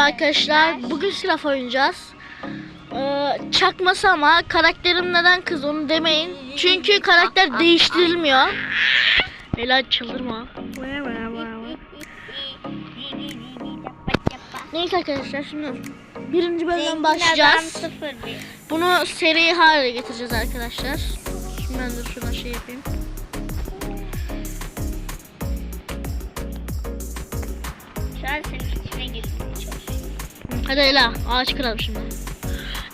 Arkadaşlar bugün silah oynayacağız. Ee, çakması ama karakterim neden kız onu demeyin. Çünkü karakter değiştirilmiyor. Helal çıldırma. Neyse arkadaşlar şimdi birinci bölümden başlayacağız. Bunu seri hale getireceğiz arkadaşlar. Şimdi ben de şuna şey yapayım. Şu Hadi Ela ağaç kıralım şimdi.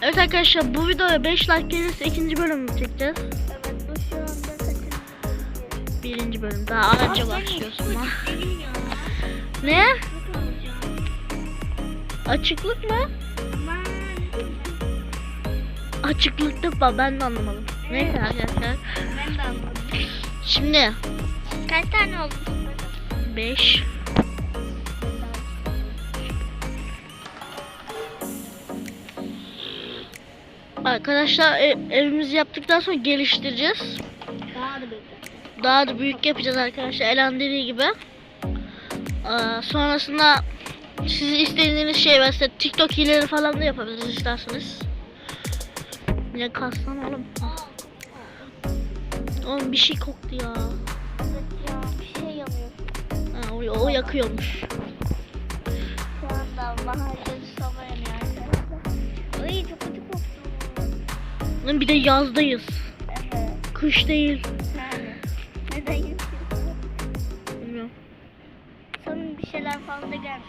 Evet arkadaşlar bu videoya 5 like gelirse ikinci bölümü çekeceğiz. Evet bu şu anda kaçıncı? Birinci bölüm daha anca başlıyorsun ya. Ne? Açıklık mı? Açıklıkta ba- ben de anlamadım. Neyse arkadaşlar. Ben de anladım. Şimdi Kaç tane oldu? 5 Arkadaşlar e- evimizi yaptıktan sonra geliştireceğiz. Daha da büyük. Daha da büyük yapacağız arkadaşlar. Elan dediği gibi. Aa, sonrasında sizi istediğiniz şey mesela TikTok hileleri falan da yapabiliriz isterseniz. Yine kaslan oğlum. Oğlum bir şey koktu ya. Evet ya bir şey yanıyor. Ha, o, o yakıyormuş. Şu anda mahallede soba yanıyor arkadaşlar. Ay çok Bir de yazdayız. Evet. Kış değil. Neden? Bilmiyorum. Sanırım bir şeyler fazla gelmiş.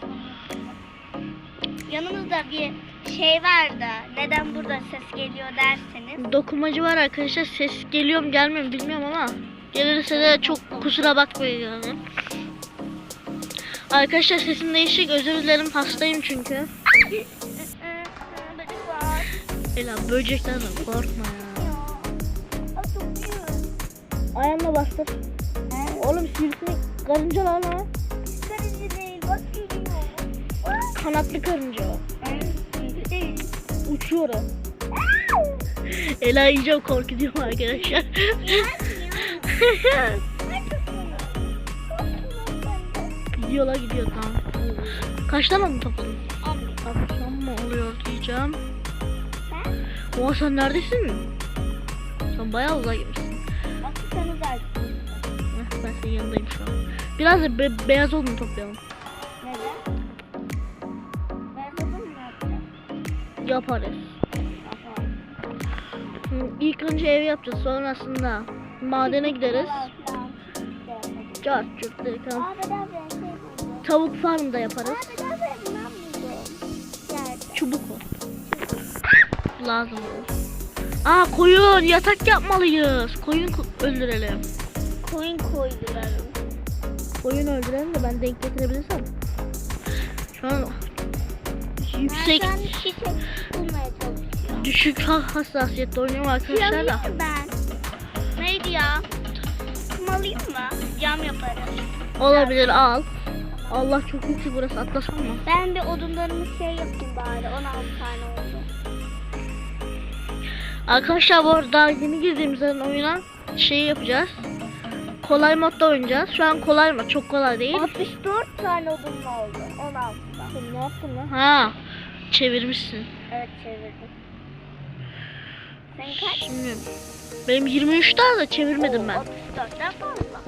Yanımızda bir şey var da neden burada ses geliyor derseniz. Dokumacı var arkadaşlar. Ses geliyor mu gelmiyor mu bilmiyorum ama gelirse de çok kusura bakmayın yani. Arkadaşlar sesim değişik. Özür dilerim. Hastayım çünkü. Ela böceklerden korkma ya. Ayağımla bastır. Oğlum sivrisinek karınca lan ha. Karıncı değil bak Kanatlı karınca o. Uçuyor o. Ela iyice korkutuyor arkadaşlar. Gidiyorlar gidiyor tamam. Kaç tane mi topladın? Akşam mı oluyor diyeceğim. Oha sen neredesin? Sen bayağı uzağa gitmişsin. Heh, Ben senin yanındayım şu an. Biraz da be- beyaz odun toplayalım. Yaparız. Hı, İlk önce ev yapacağız. Sonrasında madene gideriz. Curt dedik ha. Tavuk farm da yaparız. Çubuk Lazım olur. Aa koyun yatak yapmalıyız. Koyun ko- öldürelim. Koyun koydular. Koyun öldürelim de ben denk getirebilirsem. Şu an yüksek Ben çiçek bulmaya çalışıyorum. düşük ha- hassasiyette oynuyorum arkadaşlar da. Ben. Neydi ya? Kum alayım mı? Cam yaparız. Olabilir al. Allah çok yüksek burası atlasam mı? Ben bir odunlarımı şey yapayım bari. 16 tane oldu. Arkadaşlar bu arada yeni girdiğimizden oyuna şey yapacağız. Kolay modda oynayacağız. Şu an kolay mı? Çok kolay değil. 64 tane odun oldu. 16 Ne yaptın lan? Ha, çevirmişsin. Evet çevirdim. Sen kaç? Şimdi benim 23 tane de çevirmedim ben. 34'ten fazla.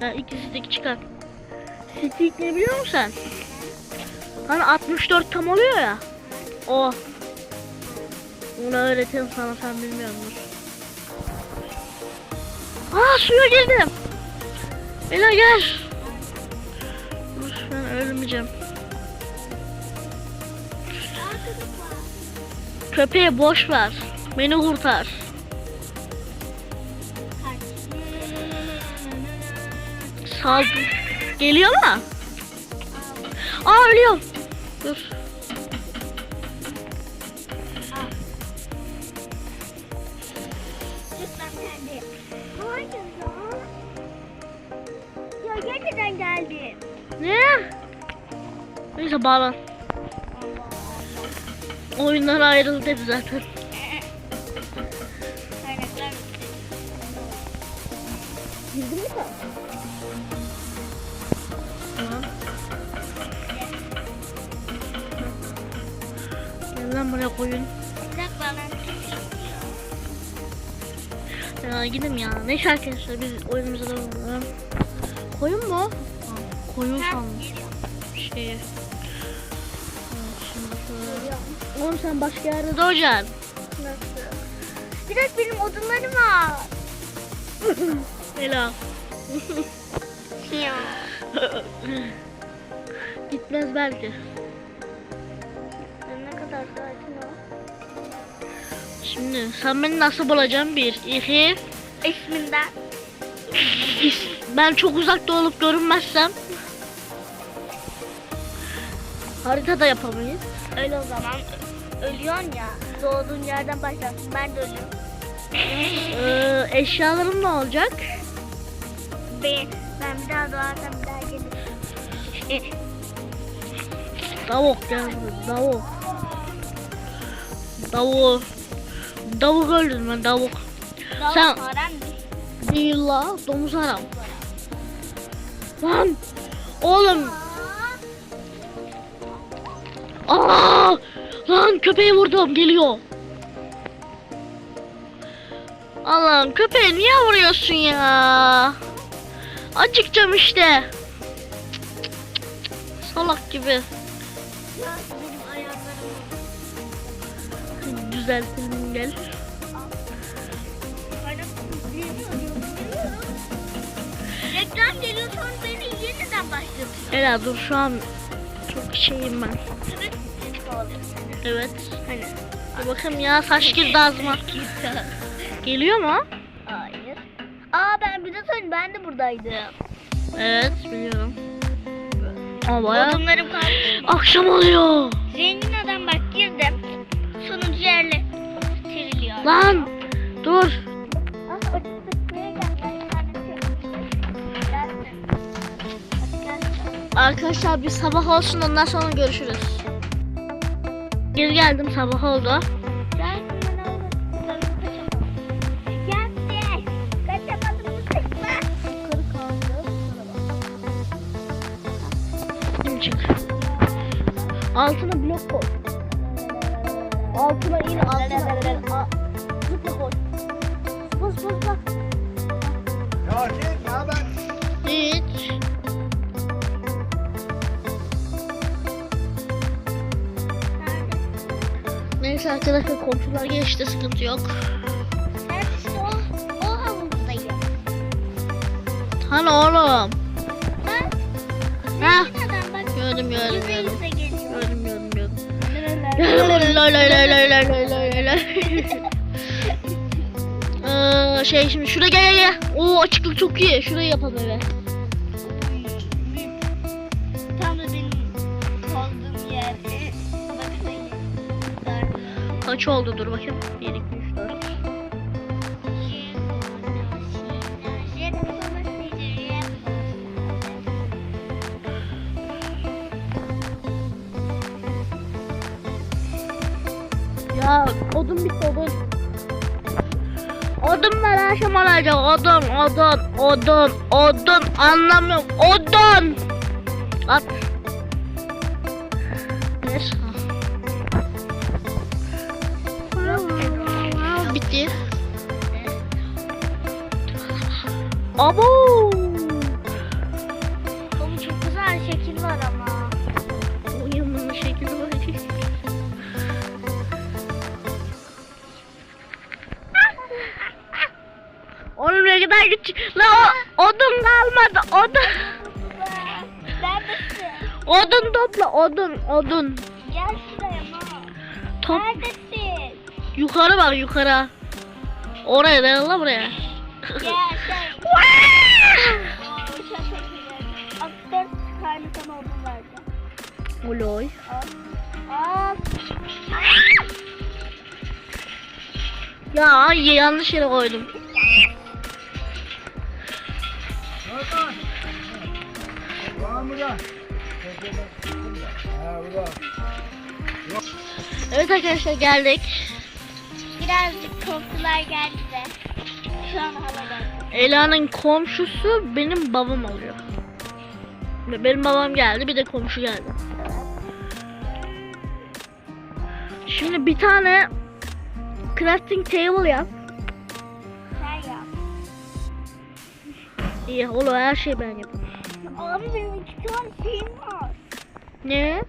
Ya ikisi de çıkar. Stick ne biliyor musun sen? Hani 64 tam oluyor ya. O. Onu öğretirim sana sen bilmiyordur. Aa suya girdim. Ela gel. Ben ölmeyeceğim. Köpeğe boş ver. Beni kurtar. Sal. Geliyor mu? Aa ölüyorum. Dur. bağlan. Oyunlar ayrıldı zaten. Bildin mi sen? Gel lan buraya koyun. Ya gidelim ya. Ne şarkı arkadaşlar biz oyunumuza devam. Koyun mu? Koyun sandım. Şeye. Oğlum sen başka yerde doğacaksın. Nasıl? Bir dakika benim odunlarım var. Ela. Ya. Gitmez belki. Ne kadar sakin ol. Şimdi sen beni nasıl bulacaksın? Bir, iki. İsminden. is- Ben çok uzakta olup görünmezsem. Haritada yapamayız. Öyle o zaman. Ölüyorsun ya. Doğduğun yerden başlarsın. Ben de ölüyorum. Ee, eşyalarım ne olacak? Ben, ben bir daha doğarsam bir daha gelirim. Tavuk gel buraya, tavuk. Tavuk. Tavuk öldüm ben tavuk. Daha Sen- param Değil la domuz haram. Lan oğlum. Aa! Lan köpeği vurdum geliyor. Allah'ım köpeği niye vuruyorsun ya? Acıkacağım işte. Salak gibi. Düzeltelim gel. Reklam geliyor sonra beni yeniden başlatıyor. Ela dur şu an çok şeyim ben. Evet. Hani. Dur bakayım ya saç girdi ağzıma. Geliyor mu? Hayır. Aa ben bir de söyleyeyim ben de buradaydım. Evet biliyorum. Ama baya Odunlarım kalmış. akşam oluyor. Zengin adam bak girdim. Sonuncu yerle. Tiriliyor. Lan dur. Arkadaşlar bir sabah olsun ondan sonra görüşürüz. Geri geldim sabah oldu. Çık. Altına blok koy. Altına in altına in. Neyse arkadaşlar komşular geçti sıkıntı yok. Herkes o, o havuzdayım. Tan oğlum. Bak. Ha. Gördüm gördüm gördüm. Gördüm gördüm gördüm. Lay lay lay lay lay lay lay lay. Şey şimdi şuraya gel gel gel. Oo açıklık çok iyi. Şurayı yapalım eve. Kaç oldu dur bakayım. 1 2 3 4. Ya odun bitti odun. Odun ver akşam olacak odun odun odun odun anlamıyorum odun. At. Abo. Oğlum çok güzel şekil var ama. Oyunun şekli var. Oğlum ne kadar küçük. La o, odun kalmadı. Odun. Neredesin? Odun topla odun odun. Gel şuraya ma. Top Neredesin? yukarı bak yukarı. Oraya dayan la buraya. Gel gel. Tane sana odun vereceğim. Oloy. Al. Al. Ya yanlış yere koydum. Evet arkadaşlar geldik. Birazcık korkular geldi de. Şu an havada. Ela'nın komşusu benim babam oluyor. Benim babam geldi bir de komşu geldi. Şimdi bir tane crafting table yap. Sen yap. İyi olur her şeyi ben yaparım. Abi benim iki tane şeyim var. Ne?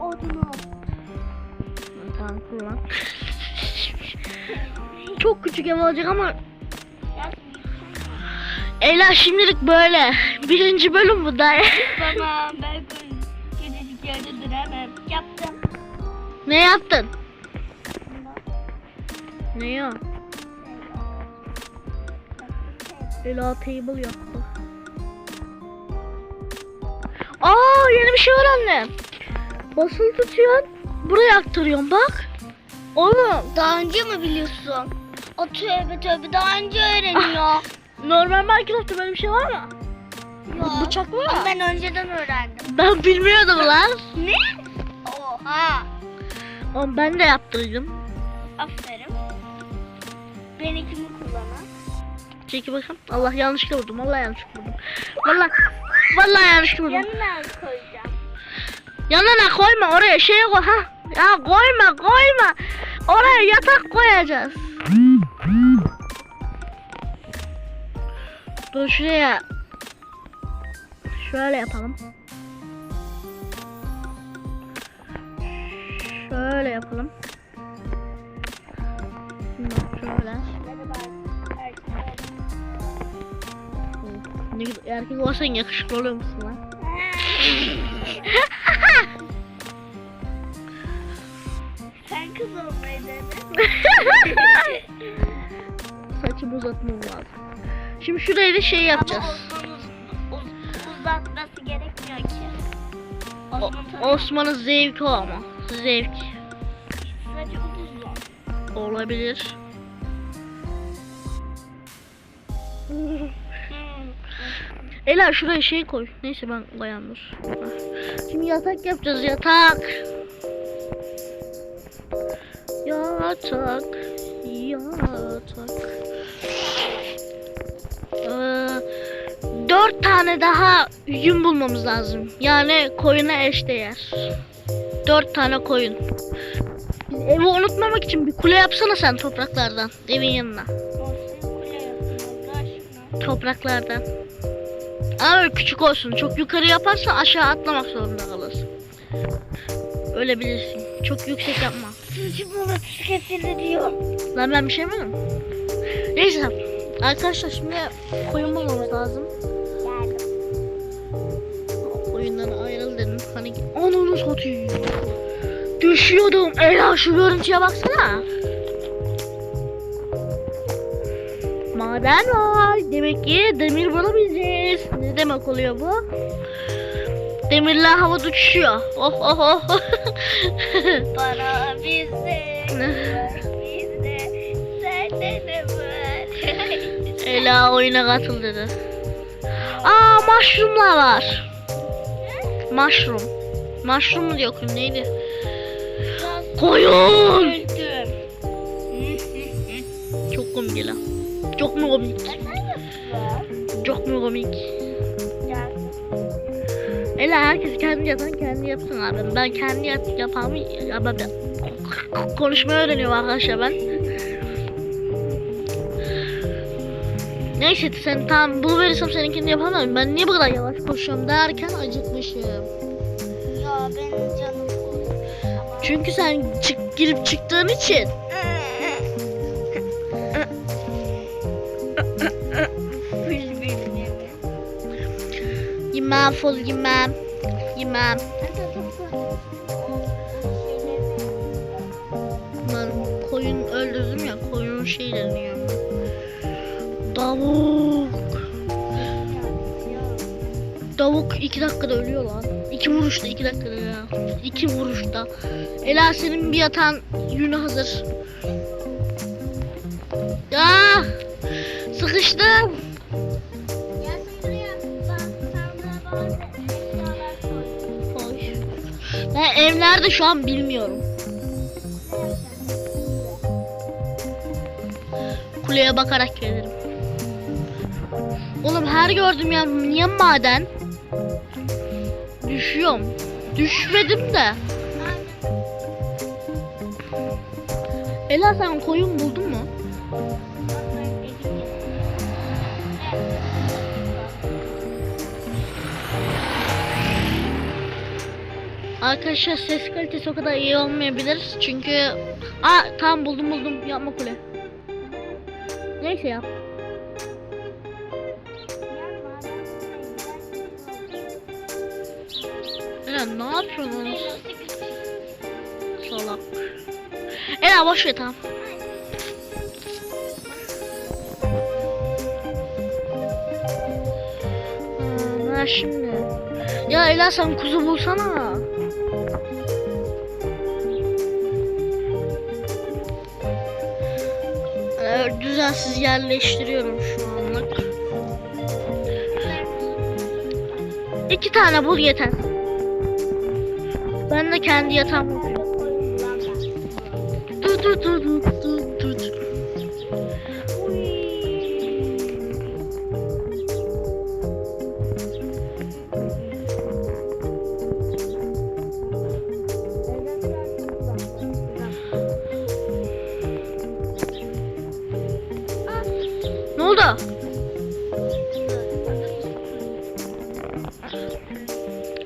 Odunu. Tamam kullan. Çok küçük ev olacak ama Ela şimdilik böyle. Birinci bölüm bu da. Tamam ben küçücük yerde duramam. Yaptım. ne yaptın? Ne ya? Ela table yaptı. Aa yeni bir şey öğrendim. Basılı tutuyorsun. Buraya aktarıyorsun bak. Oğlum Daha önce mi biliyorsun? O tövbe tövbe daha önce öğreniyor. normal Minecraft'ta böyle bir şey var mı? Yok. Bıçak var mı? ben önceden öğrendim. Ben bilmiyordum lan. Ne? Oha. Oğlum ben de yaptırdım. Aferin. Benimkini kullanın. Çeki bakayım. Allah yanlışlıkla vurdum. Vallahi yanlışlıkla vurdum. Vallahi vallahi yanlışlıkla vurdum. Yanına koyacağım. Yanına koyma oraya şey koy ha. Ya koyma koyma. Oraya yatak koyacağız. Dur şuraya. Şöyle yapalım. Şöyle yapalım. Bak Şöyle. Ne Erkek olsan yakışıklı oluyor musun lan? Sen kız olmayı dedin. Saçımı uzatmam lazım. Şimdi şuraya da şey yapacağız. O- Osman'ın zevki o ama. Zevk. Olabilir. Ela şuraya şey koy. Neyse ben dur. Şimdi yatak yapacağız yatak. Yatak. Yatak. Dört tane daha yün bulmamız lazım. Yani koyuna eşdeğer. Dört tane koyun. Evi unutmamak için bir kule yapsana sen topraklardan. Evin yanına. Topraklardan. Ama küçük olsun. Çok yukarı yaparsan aşağı atlamak zorunda kalırsın. Öyle bilirsin. Çok yüksek yapma. Sucuğumu kesildi diyor. Lan ben bir şey mi Neyse. Arkadaşlar şimdi koyun bulmamız lazım. Ananı satayım. Düşüyordum. Ela şu görüntüye baksana. Maden var. Demek ki demir bulabileceğiz. Ne demek oluyor bu? Demirler havada uçuşuyor. Oh oh oh. Para bizde. bizde. Sende ne var? Ela oyuna katıl dedi. Aa mushroomlar var. Mushroom. Mushroom mu diyor neydi? Koyun. Çok komik Ela. Çok mu komik? Çok mu komik? Ela herkes kendi yatan kendi yapsın abi. Ben kendi yap yapamı ya ben konuşmayı öğreniyorum arkadaşlar ben. Neyse sen tamam bul verirsem seninkini yapamam. Ben niye bu kadar yavaş koşuyorum derken acıkmışım. Benim canım Çünkü sen çık girip çıktığın için. Yemem full yemem. Yemem. Ben koyun öldürdüm ya koyun şeylerini yiyorum. Tavuk. Tavuk iki dakikada ölüyor lan. İki vuruşta iki dakikada ya. İki vuruşta. Ela senin bir yatan yünü hazır. Ya sıkıştım. Ben ev nerede şu an bilmiyorum. Kuleye bakarak gelirim. Oğlum her gördüğüm yer niye maden? Düşüyorum. Düşmedim de. Ela sen koyun buldun mu? Arkadaşlar ses kalitesi o kadar iyi olmayabilir çünkü Aa tamam buldum buldum yapma kule. Neyse yap. Ela ne yapıyorsun onu? Salak. Ela boş ver tamam. Ha, şimdi. Ya Ela sen kuzu bulsana. Ee, düzensiz yerleştiriyorum şu anlık. İki tane bul yeter. Ben de kendi yatağımı yapıyorum. Dur dur dur dur dur dur. Ne oldu?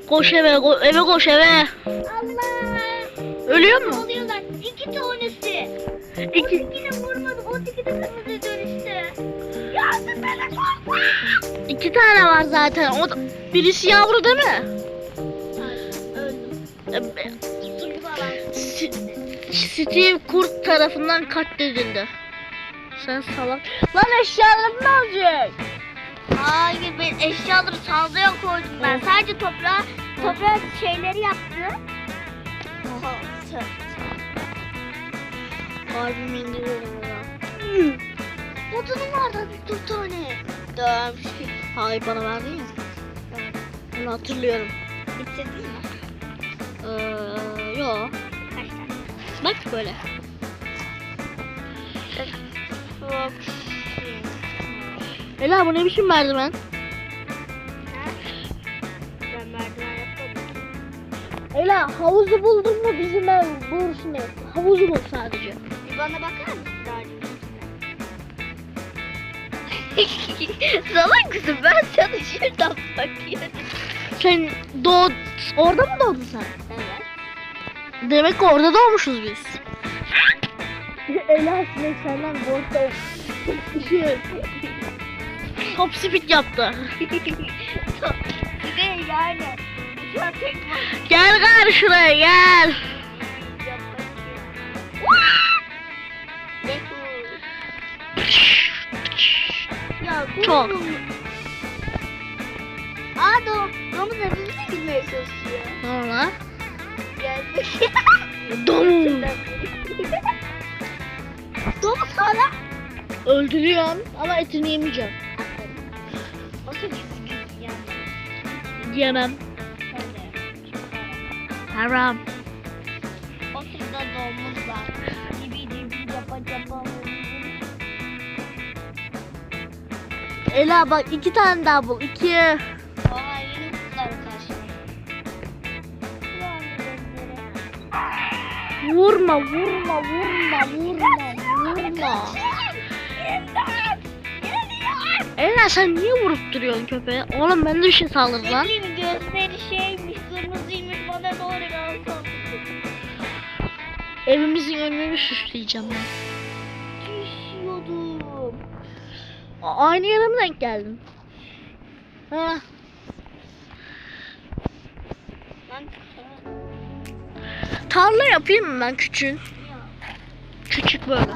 Koş eve, ko- eve koş eve. Ölüyor mu? oluyorlar? İki tanesi. İki. Yine vurmadı. O tiki de kırmızı dönüştü. Yardım bana korkma. İki tane var zaten. O da- birisi yavru değil mi? Öldüm. E, Su falan. S- Steve Kurt tarafından katledildi. Sen salak. Lan eşyalarım ne olacak? Hayır ben eşyaları sandığa koydum ben. Sadece toprağa, toprağa şeyleri yaptım. Oha. Kalbimi indiriyorum ya. Odunum vardı bir tane. Dövmüş. Hayır bana verdin ya. Onu hatırlıyorum. Bitirdin mi? Ee, yo. Kaç tane? Bak böyle. Ela bu ne biçim merdiven? Ela havuzu buldun mu bizim ev bulursun ev. Havuzu bul sadece. Bir bana bakar mısın Salak kızım ben sana şuradan bakıyorum. Sen doğ orada mı doğdun sen? Evet. Demek ki orada doğmuşuz biz. Ela sinek senden borçta şey, top speed yaptı. Bir de yani. Gel şuraya gel. bu Çok. Aa do domuz evimize girmeye çalışıyor. Ne oldu lan? Geldi. Dom. domuz hala. Öldürüyorum ama etini yemeyeceğim. Yemem. Haram. O sırada domuz var. Dibi dibi yapa yapa. Ela bak iki tane daha bul. İki. Aa yeni kızlar karşıma. Vurma vurma vurma vurma vurma. Ela sen niye vurup duruyorsun köpeğe? Oğlum ben de bir şey saldırdı lan. gözleri şeymiş, Evimizin önünü süsleyeceğim ben. Düşüyordum. A- Aynı yere mi denk geldin? Ha. Ben Tarla yapayım mı ben küçük? Küçük böyle.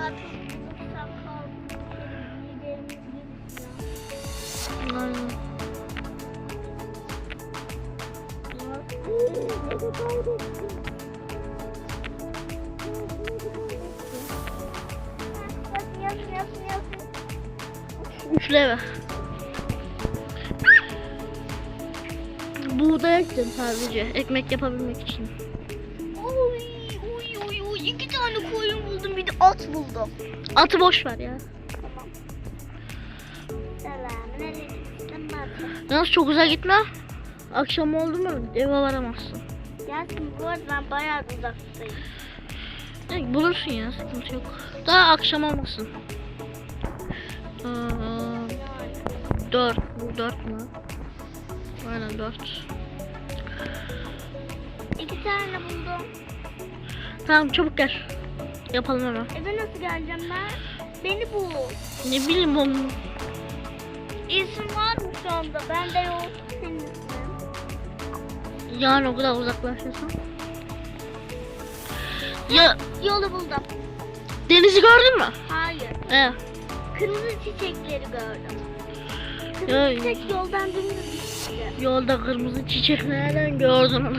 Aynen. Üçlü eve. Buğday ektim sadece ekmek yapabilmek için. Oy oy oy oy iki tane koyun buldum bir de at buldum. Atı boş ver ya. Yalnız çok uzağa gitme. Akşam oldu mu eve varamazsın. Gelsin bu arada ben bayağı uzaktayım. Bulursun ya sıkıntı yok. Daha akşam olmasın. Aa, dört. Bu dört mü? Aynen dört. İki tane buldum. Tamam çabuk gel. Yapalım hemen. Eve nasıl geleceğim ben? Beni bul. Ne bileyim onun. İsim var mı şu anda? Bende yok. Senin ismin. Yani o kadar uzaklaşırsan. Ya Yolu buldum. denizi gördün mü? Hayır. He. Kırmızı çiçekleri gördüm. Ya- çiçek yoldan dümdüz gitti. Yolda kırmızı çiçek nereden gördün onu?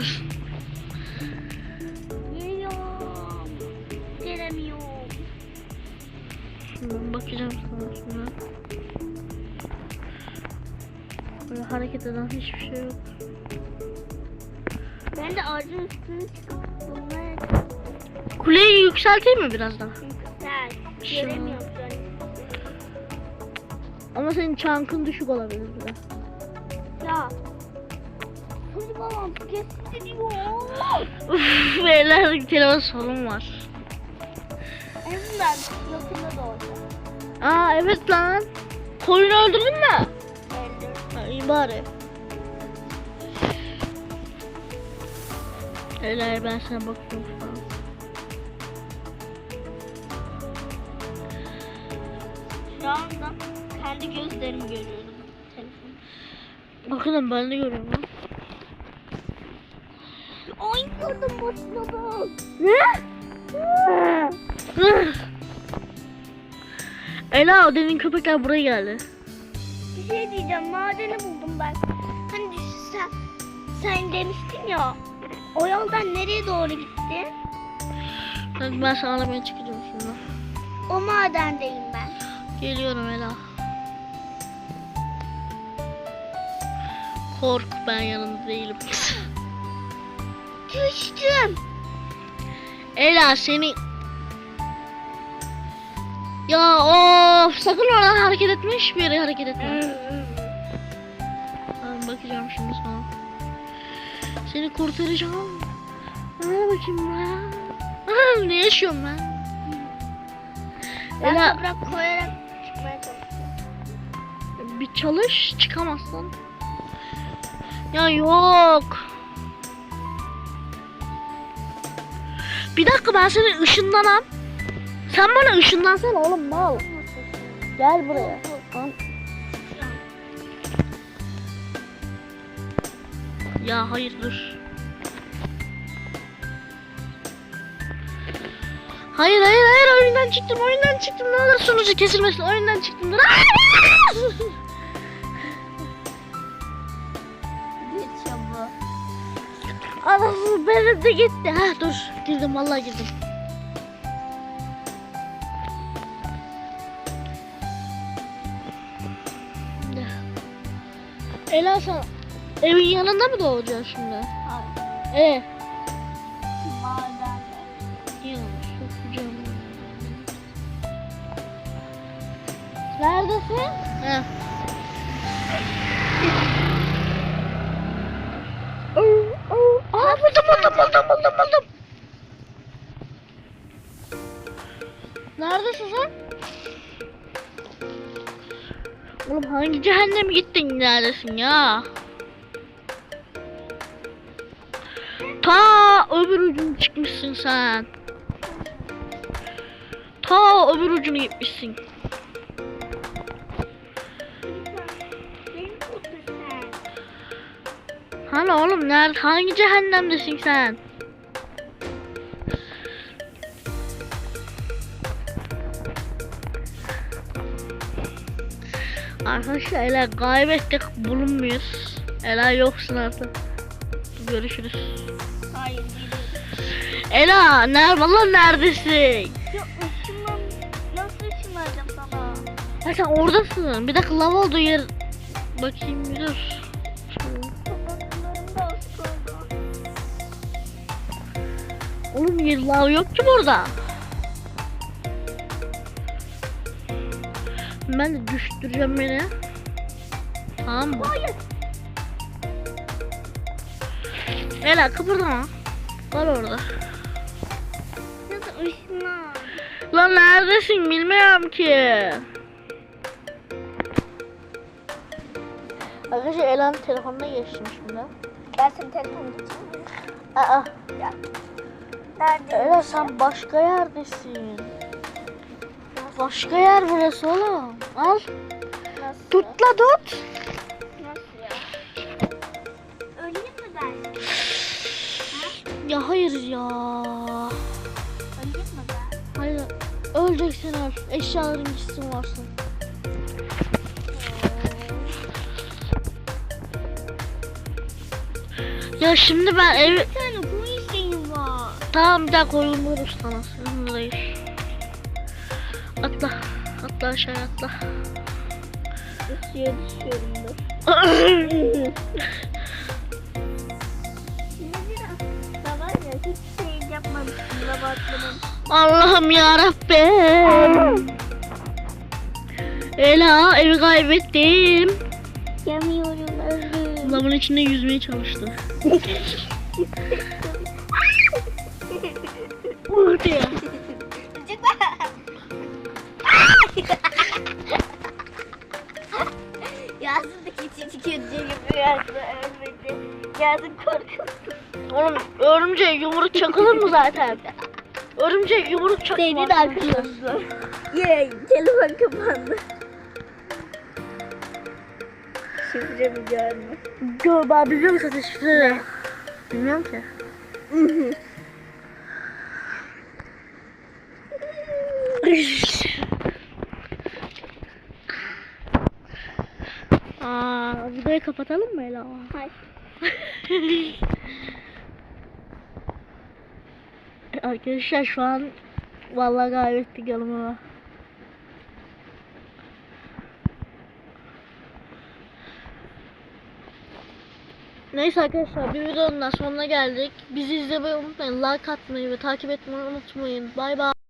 Geliyorum. Gelemiyorum. Şundan bakacağım sana şuna. Böyle hareket eden hiçbir şey yok. Ben de ağacın üstüne çıkıp bulmaya Kuleyi yükselteyim mi biraz daha? Şu- Göremiyorum. Ama senin çankın düşük olabilir biraz. Ya. Hadi babam kestiriyor. Uf, beyler telefon sorun var. En azından yakında da olacak. Aa evet lan. Koyunu öldürdün mü? Öldür. Ha, iyi bari. Beyler ben sana bakıyorum şu an. Şu anda kendi gözlerimi görüyorum. Telefon. Bakın ben de görüyorum gördüm başladım. Ela o demin köpekler buraya geldi. Bir şey diyeceğim. Madeni buldum ben. Hani sen, sen demiştin ya. O yoldan nereye doğru gitti? Bak ben sana aramaya çıkacağım şimdi. O madendeyim ben. Geliyorum Ela. Kork ben yanında değilim. Düştüm. Ela seni... Ya of sakın oradan hareket etme hiçbir yere hareket etme. Ben bakacağım şimdi sana. Seni kurtaracağım. Hadi bakayım ben. Ne yaşıyorum ben? Ben Ela toprak koyarak çıkmaya çalışıyorum. bir çalış çıkamazsın. Ya yok. Bir dakika ben seni ışınlanam. Sen bana ışınlansana oğlum mal. Gel buraya. Ya hayır dur. Hayır hayır hayır oyundan çıktım oyundan çıktım ne olur sunucu kesilmesin oyundan çıktım Anasını benim de gitti. Ha dur girdim vallahi girdim. Ela sen evin yanında mı doğacaksın şimdi? Hayır. E. Madende. Çok güzel. Neredesin? He. Aa buldum buldum buldum buldum. Neredesin sen? Oğlum hangi cehenneme gittin neredesin ya? Ta öbür ucuna çıkmışsın sen. Ta öbür ucuna gitmişsin. Hani oğlum nerede hangi cehennemdesin sen? Arkadaşlar Ela kaybettik bulunmuyoruz. Ela yoksun artık. Görüşürüz. Hayır. Ela ner vallahi neredesin? Ya ışınlan... Nasıl ışınlanacağım sana? Ha sen oradasın. Bir dakika lav olduğu yer bakayım dur. Oğlum yer lav yok ki burada. Ben de düştüreceğim beni. Tamam mı? Hayır. Ela kıpırdama. Kal orada. Nasıl. Lan neredesin bilmiyorum ki. Arkadaşlar Elan telefonuna geçtim şimdi. Ben senin telefonu getireyim. Aa, Nerede? Ela sen başka yerdesin. Başka yer burası oğlum. Al. Nasıl? Tut la tut. Nasıl ya? Öleyim mi ben? Ya hayır ya. Öleyim mi ben? Hayır. Öleceksin öl. Eşyaların gitsin varsın. Ya şimdi ben ev... Tamam bir daha koyun buluruz sana. Değil. Atla. Atla aşağı atla. Suya düşüyorum hiç şey. Allah'ım ya Rabbim. Ela evi kaybettim. Yemiyorum öldüm. Lavın içinde yüzmeye çalıştı. örümceğe yumruk çakılır mı zaten? Örümceğe yumruk çakılır. Senin arkadaşlar. Ye telefon kapandı. Şifremi görme. Gö ben biliyorum zaten şifreleri. Bilmiyorum ki. Aa, videoyu kapatalım mı Ela? Hayır. Arkadaşlar şu an vallahi kaybettik yanıma. Neyse arkadaşlar bir videonun da sonuna geldik. Bizi izlemeyi unutmayın. Like atmayı ve takip etmeyi unutmayın. Bay bay.